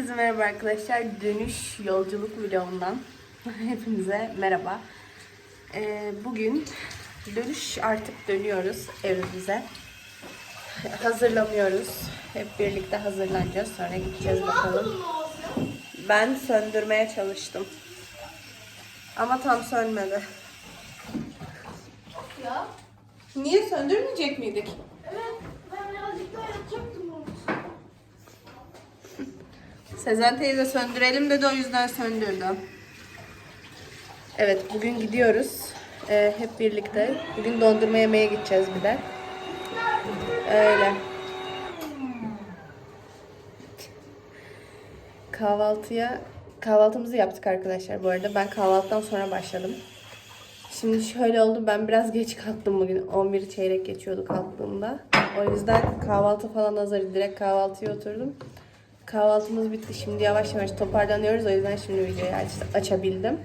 Herkese merhaba arkadaşlar. Dönüş yolculuk vlogundan hepinize merhaba. Ee, bugün dönüş artık dönüyoruz evimize. Hazırlanıyoruz. Hep birlikte hazırlanacağız. Sonra gideceğiz bakalım. Ben söndürmeye çalıştım. Ama tam sönmedi. Ya. Niye söndürmeyecek miydik? Evet. Ben birazcık daha yapacaktım onu. Sezen teyze söndürelim dedi o yüzden söndürdü. Evet bugün gidiyoruz. Ee, hep birlikte. Bugün dondurma yemeye gideceğiz bir de. Öyle. Kahvaltıya kahvaltımızı yaptık arkadaşlar bu arada. Ben kahvaltıdan sonra başladım. Şimdi şöyle oldu ben biraz geç kalktım bugün. 11 çeyrek geçiyordu kalktığımda. O yüzden kahvaltı falan hazır. Direkt kahvaltıya oturdum. Kahvaltımız bitti. Şimdi yavaş yavaş toparlanıyoruz. O yüzden şimdi videoyu aç- açabildim.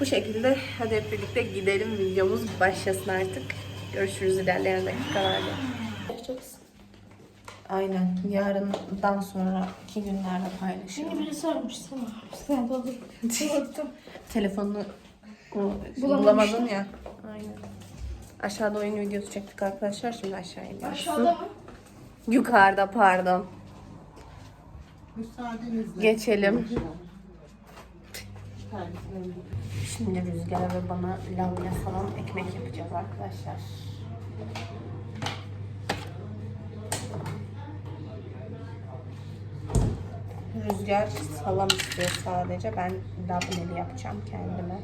Bu şekilde hadi hep birlikte gidelim. Videomuz başlasın artık. Görüşürüz ilerleyen dakikalarda. Aynen. Yarından sonra iki günlerde paylaşıyorum. Beni biri sormuş sana. Sen. Unuttum. Telefonunu bulamadın ya. Aynen. Aşağıda oyun videosu çektik arkadaşlar. Şimdi aşağı iniyoruz. Aşağıda mı? Yukarıda pardon. Müsaadenizle. Geçelim. Şimdi Rüzgar'a ve bana lavya falan ekmek yapacağız arkadaşlar. Rüzgar salam istiyor sadece. Ben labneli yapacağım kendime.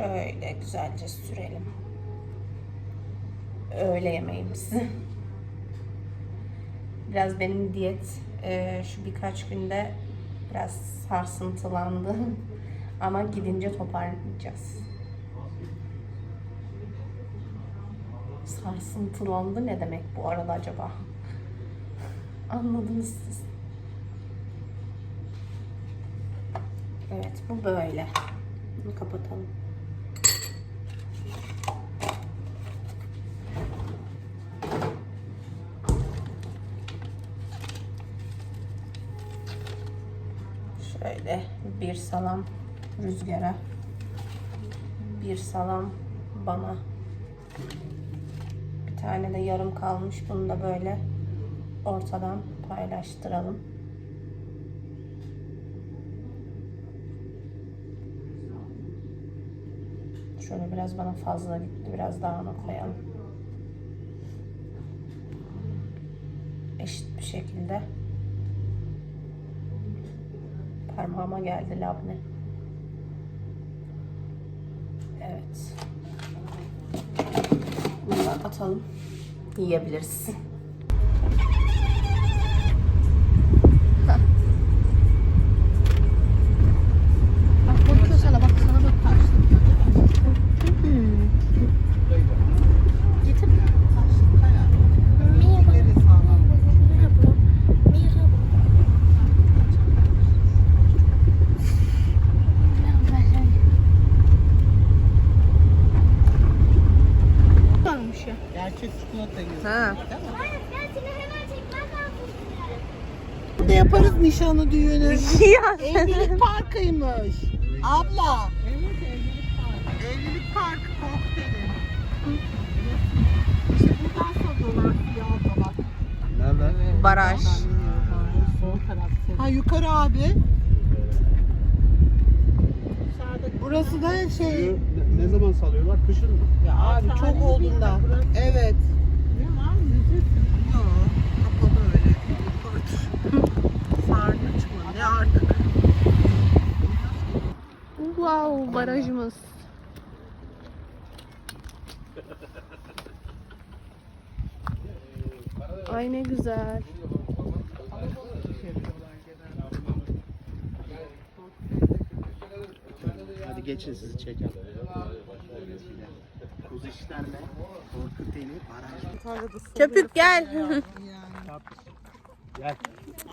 Şöyle güzelce sürelim. Öğle yemeğimiz. Biraz benim diyet e, şu birkaç günde biraz sarsıntılandı. Ama gidince toparlayacağız. Sarsıntılandı ne demek bu arada acaba? Anladınız siz. Evet bu böyle. Bunu kapatalım. Şöyle bir salam rüzgara. Bir salam bana. Bir tane de yarım kalmış. Bunu da böyle ortadan paylaştıralım. Şöyle biraz bana fazla gitti. Biraz daha ona koyalım. Eşit bir şekilde. Parmağıma geldi labne. Evet. Bunu atalım. Yiyebiliriz. Bak bakıyor sana bak sana bak. Getir. Varmış çikolata. Ha. Burada yaparız nişanı düğünü. ya evlilik parkıymış. Abla. Evet evlilik parkı. Evlilik parkı kokteyli. İşte buradan soruyorlar ya abla bak. Nerede? baraj. Sol taraf. Ha yukarı abi. Burası da şey. Ne zaman salıyorlar? Kışın mı? Ya abi çok olduğunda. Evet. Ne var? Müzik. Yok. Kapalı öyle. Sarnıç mı? Ne artık? Wow barajımız. Ay ne güzel. Hadi geçin sizi çekelim. Kuzu işlerle Korkuteli baraj. Köpük gel.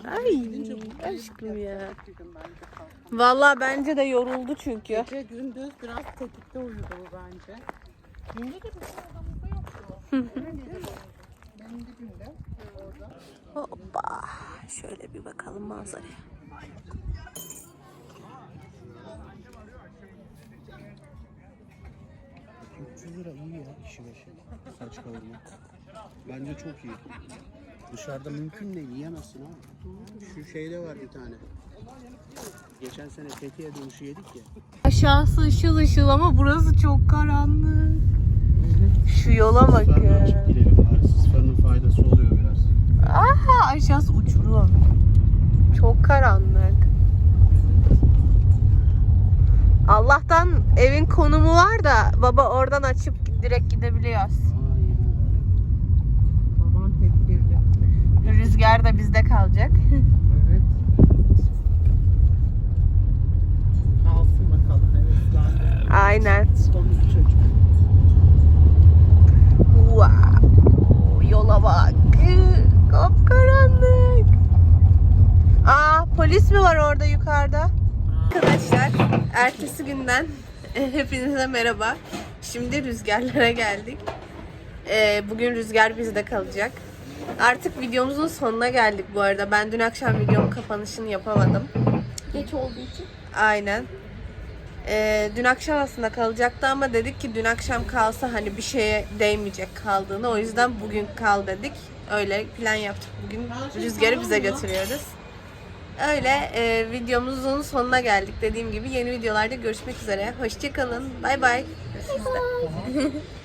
Ay aşkım ya. Vallahi bence de yoruldu çünkü. Gece gündüz biraz tetikte uyudu o bence. Günde de bir şey yoktu. Benim dibimde. Orada. Hoppa. Şöyle bir bakalım manzaraya. Lira iyi ya kişi başı. Saç kavurma. Bence çok iyi. Dışarıda mümkün değil yiyemezsin abi. Şu şeyde var bir tane. Geçen sene Fethiye dönüşü yedik ya. Aşağısı ışıl ışıl ama burası çok karanlık. Şu yola bari. Sis farının faydası oluyor biraz. Aha aşağısı uçurum. Çok karanlık. Allah'tan evin konumu var da baba oradan açıp direkt gidebiliyoruz. Baban tedbirli. Rüzgar da bizde kalacak. Evet. Alsın bakalım heveslendi. Aynen. Komik çocuk. Wow. Yola bak. Kapkaranlık. Aa polis mi var orada yukarıda? Arkadaşlar ertesi günden hepinize merhaba. Şimdi rüzgarlara geldik. Ee, bugün rüzgar bizde kalacak. Artık videomuzun sonuna geldik bu arada. Ben dün akşam videomun kapanışını yapamadım. Geç olduğu için. Aynen. Ee, dün akşam aslında kalacaktı ama dedik ki dün akşam kalsa hani bir şeye değmeyecek kaldığını. O yüzden bugün kal dedik. Öyle plan yaptık. Bugün rüzgarı bize götürüyoruz. Öyle e, videomuzun sonuna geldik. Dediğim gibi yeni videolarda görüşmek üzere. Hoşçakalın. Bay bay.